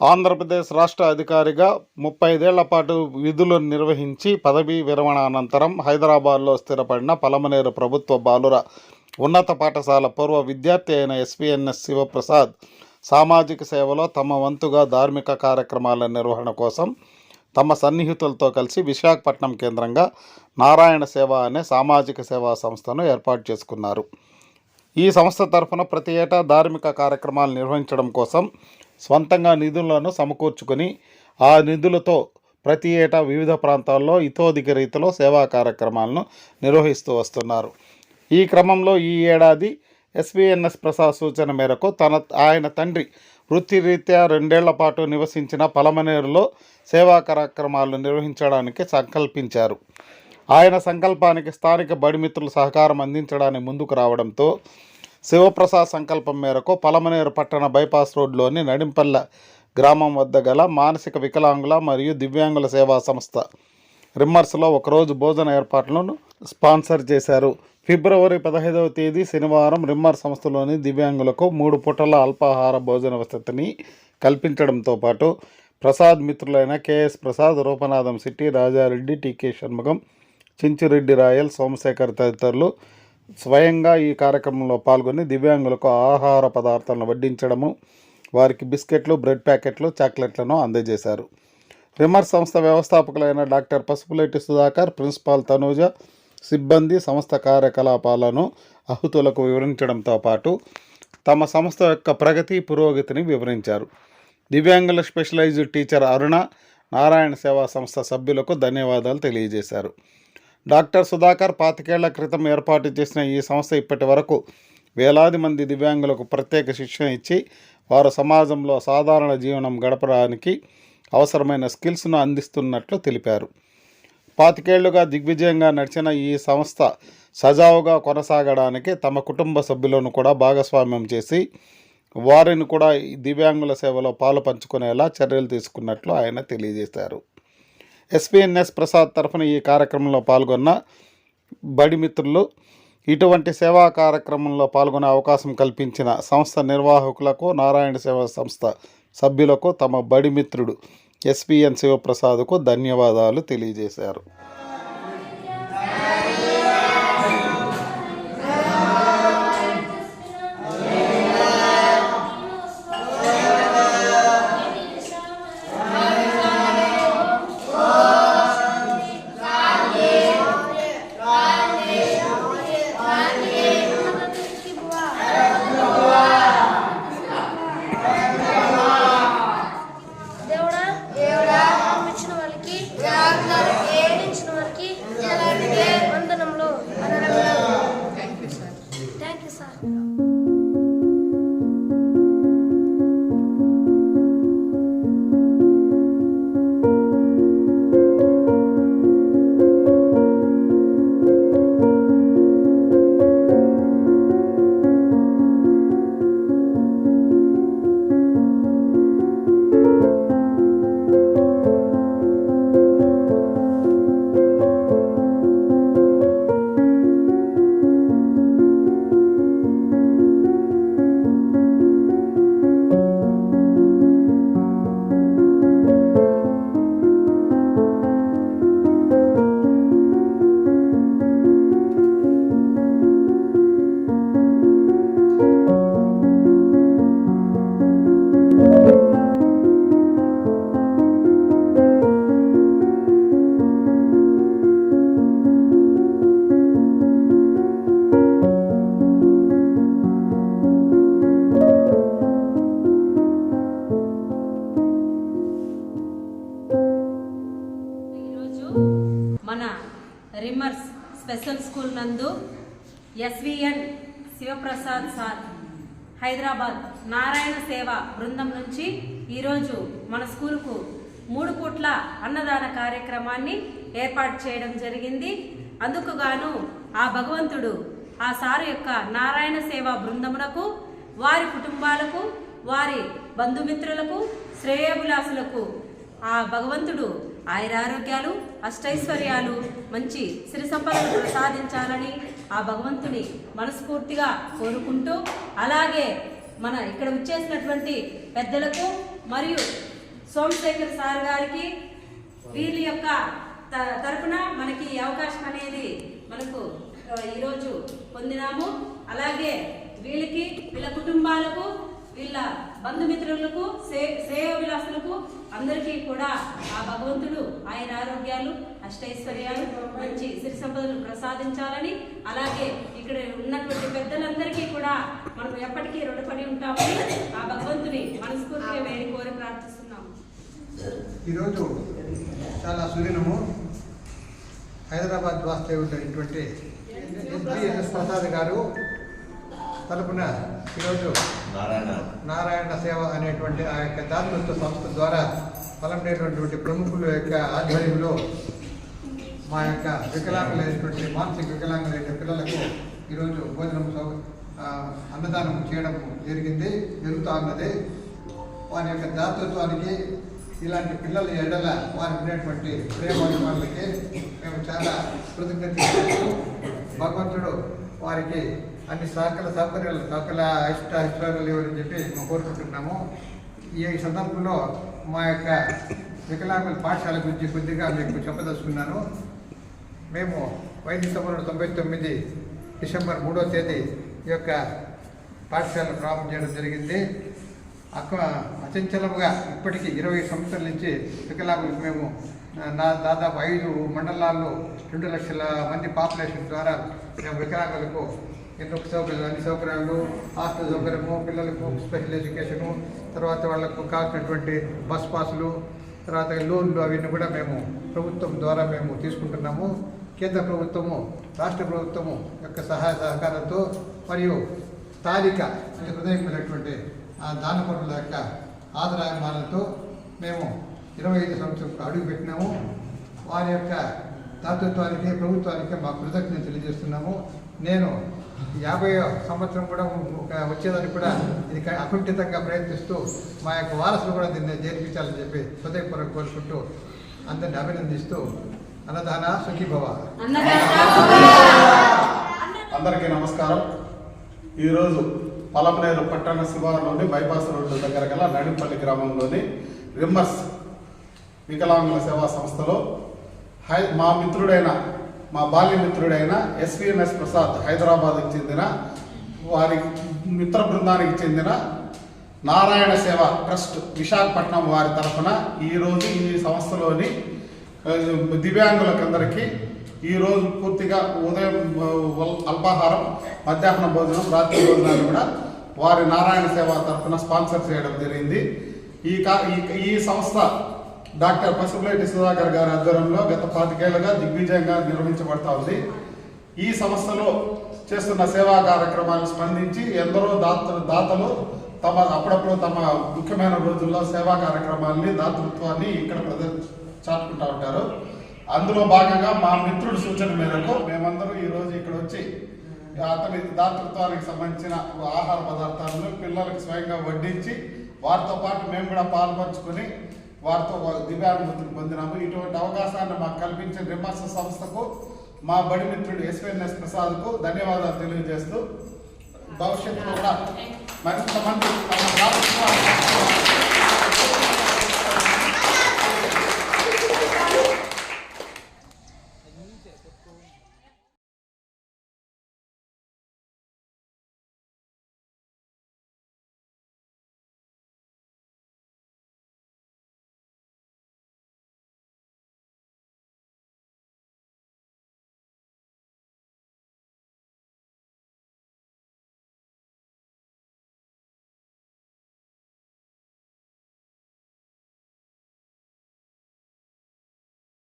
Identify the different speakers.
Speaker 1: ఆంధ్రప్రదేశ్ రాష్ట్ర అధికారిగా ముప్పై ఐదేళ్ళ పాటు విధులు నిర్వహించి పదవీ విరమణ అనంతరం హైదరాబాద్లో స్థిరపడిన పలమనేరు ప్రభుత్వ బాలుర ఉన్నత పాఠశాల పూర్వ విద్యార్థి అయిన ఎస్పీఎన్ఎస్ శివప్రసాద్ సామాజిక సేవలో తమ వంతుగా ధార్మిక కార్యక్రమాల నిర్వహణ కోసం తమ సన్నిహితులతో కలిసి విశాఖపట్నం కేంద్రంగా నారాయణ సేవ అనే సామాజిక సేవా సంస్థను ఏర్పాటు చేసుకున్నారు. ఈ సంస్థ తరఫున ప్రతి ఏటా ధార్మిక కార్యక్రమాలు నిర్వహించడం కోసం స్వంతంగా నిధులను సమకూర్చుకొని ఆ నిధులతో ప్రతి ఏటా వివిధ ప్రాంతాల్లో ఇతోధిక రీతిలో సేవా కార్యక్రమాలను నిర్వహిస్తూ వస్తున్నారు. ఈ క్రమంలో ఈ ఏడాది ఎస్విఎన్ఎస్ ప్రసాద్ సూచన మేరకు తన ఆయన తండ్రి వృత్తిరీత్యా రెండేళ్ళ పాటు నివసించిన పలమనేరులో సేవా కార్యక్రమాలు నిర్వహించడానికి సంకల్పించారు. ఆయన సంకల్పానికి స్థానిక బడిమిత్రులు సహకారం అందించడానికి ముందుకు రావడంతో శివప్రసాద్ సంకల్పం మేరకు పలమనేరు పట్టణ బైపాస్ రోడ్లోని నడింపల్ల గ్రామం వద్ద గల మానసిక వికలాంగుల మరియు దివ్యాంగుల సేవా సంస్థ రిమ్మర్స్లో ఒకరోజు భోజన ఏర్పాట్లను స్పాన్సర్ చేశారు. ఫిబ్రవరి పదహైదవ తేదీ శనివారం రిమ్మర్ సంస్థలోని దివ్యాంగులకు మూడు పూటల అల్పాహార భోజన వసతిని కల్పించడంతో పాటు ప్రసాద్ మిత్రులైన KS Prasad Rupanatham Sitti Rajareddy TK Shanmukham Chinchireddy royal Somashekar తదితరులు స్వయంగా ఈ కార్యక్రమంలో పాల్గొని దివ్యాంగులకు ఆహార పదార్థాలను వడ్డించడము వారికి బిస్కెట్లు బ్రెడ్ ప్యాకెట్లు చాక్లెట్లను అందజేశారు. రిమర్ సంస్థ వ్యవస్థాపకులైన డాక్టర్ పసుపులేటి సుధాకర్ ప్రిన్సిపాల్ తనూజ సిబ్బంది సంస్థ కార్యకలాపాలను అహుతులకు వివరించడంతో పాటు తమ సంస్థ యొక్క ప్రగతి పురోగతిని వివరించారు. దివ్యాంగుల స్పెషలైజ్డ్ టీచర్ అరుణ నారాయణ సేవా సంస్థ సభ్యులకు ధన్యవాదాలు తెలియజేశారు. డాక్టర్ సుధాకర్ పాతికేళ్ళ క్రితం ఏర్పాటు చేసిన ఈ సంస్థ ఇప్పటి వరకు వేలాది మంది దివ్యాంగులకు ప్రత్యేక శిక్షణ ఇచ్చి వారు సమాజంలో సాధారణ జీవనం గడపడానికి అవసరమైన స్కిల్స్ను అందిస్తున్నట్లు తెలిపారు. పాతికేళ్ళుగా దిగ్విజయంగా నడిచిన ఈ సంస్థ సజావుగా కొనసాగడానికి తమ కుటుంబ సభ్యులను కూడా భాగస్వామ్యం చేసి వారిని కూడా దివ్యాంగుల సేవలో పాలు పంచుకునేలా చర్యలు తీసుకున్నట్లు ఆయన తెలియజేశారు. ఎస్పీఎన్ఎస్ ప్రసాద్ తరఫున ఈ కార్యక్రమంలో పాల్గొన్న బడి మిత్రులు ఇటువంటి సేవా కార్యక్రమంలో పాల్గొనే అవకాశం కల్పించిన సంస్థ నిర్వాహకులకు నారాయణ సేవా సంస్థ సభ్యులకు తమ బడి మిత్రుడు ఎస్పిఎన్ శివప్రసాద్కు ధన్యవాదాలు తెలియజేశారు.
Speaker 2: రిమ్మర్స్ స్పెషల్ స్కూల్ నందు ఎస్విఎన్ శివప్రసాద్ సార్ హైదరాబాద్ నారాయణ సేవ బృందం నుంచి ఈరోజు మన స్కూల్కు మూడు పూట్ల అన్నదాన కార్యక్రమాన్ని ఏర్పాటు చేయడం జరిగింది. అందుకు గాను ఆ భగవంతుడు ఆ సారు యొక్క నారాయణ సేవ బృందమునకు వారి కుటుంబాలకు వారి బంధుమిత్రులకు శ్రేయోభిలాసులకు ఆ భగవంతుడు ఆయురారోగ్యాలు అష్టైశ్వర్యాలు మంచి సిరి సంపదలు ప్రసాదించాలని ఆ భగవంతుని మనస్ఫూర్తిగా కోరుకుంటూ అలాగే మన ఇక్కడ వచ్చేసినటువంటి పెద్దలకు మరియు సోమశేఖర్ సార్ గారికి వీళ్ళ యొక్క త- మనకి అవకాశం అనేది మనకు ఈరోజు పొందినాము. అలాగే వీళ్ళకి వీళ్ళ కుటుంబాలకు వీళ్ళ బంధుమిత్రులకు సే సేవ విలాసులకు అందరికీ కూడా ఆ భగవంతుడు ఆయన ఆరోగ్యాలు అష్టైశ్వర్యాలు మంచి సిరి సంపదలు ప్రసాదించాలని అలాగే ఇక్కడ ఉన్నటువంటి పెద్దలందరికీ కూడా మనం ఎప్పటికీ రుణపడి ఉంటామని ఆ భగవంతుని మనస్ఫూర్తిగా వేడి కోరి ప్రార్థిస్తున్నాము.
Speaker 3: ఈరోజు చాలా సూర్యనము హైదరాబాద్ వాస్తవ్యుడైనటువంటి ఎస్బిఎస్ ప్రసాద్ గారు తరపున ఈరోజు
Speaker 4: నారాయణ.
Speaker 3: నారాయణ సేవ అనేటువంటి ఆ యొక్క దాతృత్వ సంస్థ ద్వారా పలమైనటువంటి ప్రముఖుల యొక్క ఆధ్వర్యంలో మా యొక్క వికలాంగులైనటువంటి మానసిక వికలాంగులైన పిల్లలకు ఈరోజు భోజనం సౌ అన్నదానం చేయడం జరిగింది జరుగుతూ ఉన్నది. వారి యొక్క దాతృత్వానికి ఇలాంటి పిల్లల ఎడల వారికి ఉన్నటువంటి ప్రేమాభిమానులకి మేము చాలా కృతజ్ఞత భగవంతుడు వారికి అన్ని సకల సౌకర్యాలు సకల ఇష్ట ఇష్టాలు ఇవ్వాలని చెప్పి మేము కోరుకుంటున్నాము. ఈ సందర్భంలో మా యొక్క వికలాంగుల పాఠశాల గురించి కొద్దిగా మీకు చెప్పదలుచుకున్నాను. మేము వైద్య సంవత్సరం తొంభై తొమ్మిది డిసెంబర్ మూడో తేదీ ఈ యొక్క పాఠశాల ప్రారంభం చేయడం జరిగింది. అక్క అచంచలముగా ఇప్పటికీ ఇరవై సంవత్సరాల నుంచి వికలాంగులకు మేము నా దాదాపు ఐదు మండలాల్లో రెండు లక్షల మంది పాపులేషన్ ద్వారా వికలాంగులకు ఎన్నో సౌకర్యాలు అన్ని సౌకర్యాలు హాస్టల్ సౌకర్యము పిల్లలకు స్పెషల్ ఎడ్యుకేషను తర్వాత వాళ్ళకు కావాల్సినటువంటి బస్ పాసులు తర్వాత లోన్లు అవన్నీ కూడా మేము ప్రభుత్వం ద్వారా మేము తీసుకుంటున్నాము. కేంద్ర ప్రభుత్వము రాష్ట్ర ప్రభుత్వము యొక్క సహాయ సహకారంతో మరియు స్థానిక హృదయమైనటువంటి ఆ దానపరుల యొక్క ఆదరాయమాలతో మేము ఇరవై ఐదు సంవత్సరం అడుగు పెట్టినాము. వారి యొక్క దాతృత్వానికి ప్రభుత్వానికి మా కృతజ్ఞత తెలియజేస్తున్నాము. నేను యాభై సంవత్సరం కూడా ఒక వచ్చేదానికి కూడా ఇది అకుంఠితంగా ప్రయత్నిస్తూ మా యొక్క వారసులు కూడా దీన్ని చేర్పించాలని చెప్పి హృదయపూర్వక కోరుకుంటూ అందరిని అభినందిస్తూ అన్నదాన సుఖీభవ.
Speaker 1: అందరికీ నమస్కారం. ఈరోజు పలమనేరు పట్టణ శివారులోని బైపాస్ రోడ్డు దగ్గర గల నడింపల్లి గ్రామంలోని రిమ్మర్స్ వికలాంగుల సేవా సంస్థలో హై మా మిత్రుడైన మా బాల్య మిత్రుడైన ఎస్విఎన్ఎస్ ప్రసాద్ హైదరాబాద్కి చెందిన వారి మిత్ర బృందానికి చెందిన నారాయణ సేవ ట్రస్ట్ విశాఖపట్నం వారి తరఫున ఈరోజు ఈ సంస్థలోని దివ్యాంగులకందరికీ ఈరోజు పూర్తిగా ఉదయం అల్పాహారం మధ్యాహ్న భోజనం రాత్రి భోజనాలు కూడా వారి నారాయణ సేవ తరఫున స్పాన్సర్ చేయడం జరిగింది. ఈ ఈ సంస్థ డాక్టర్ పసుపులేటి సుధాకర్ గారి ఆధ్వర్యంలో గత పాతికేళ్ళుగా దిగ్విజయంగా నిర్వహించబడతా ఉంది. ఈ సంస్థలో చేస్తున్న సేవా కార్యక్రమాలు స్పందించి ఎందరో దాత దాతలు తమ అప్పుడప్పుడు తమ ముఖ్యమైన రోజుల్లో సేవా కార్యక్రమాల్ని దాతృత్వాన్ని ఇక్కడ ప్రద చాటుకుంటా ఉంటారు. అందులో భాగంగా మా మిత్రుడి సూచన మేరకు మేమందరూ ఈరోజు ఇక్కడ వచ్చి అతని దాతృత్వానికి సంబంధించిన ఆహార పదార్థాలను పిల్లలకు స్వయంగా వడ్డించి వారితో పాటు మేము కూడా పాల్పంచుకొని వారితో దివ్యానుభూతిని పొందినాము. ఇటువంటి అవకాశాన్ని మాకు కల్పించిన రిమర్స్ సంస్థకు మా బడి మిత్రుడు ఎస్వీఎన్ఎస్ ప్రసాద్కు ధన్యవాదాలు తెలియజేస్తూ భవిష్యత్తులో కూడా మరింత మంది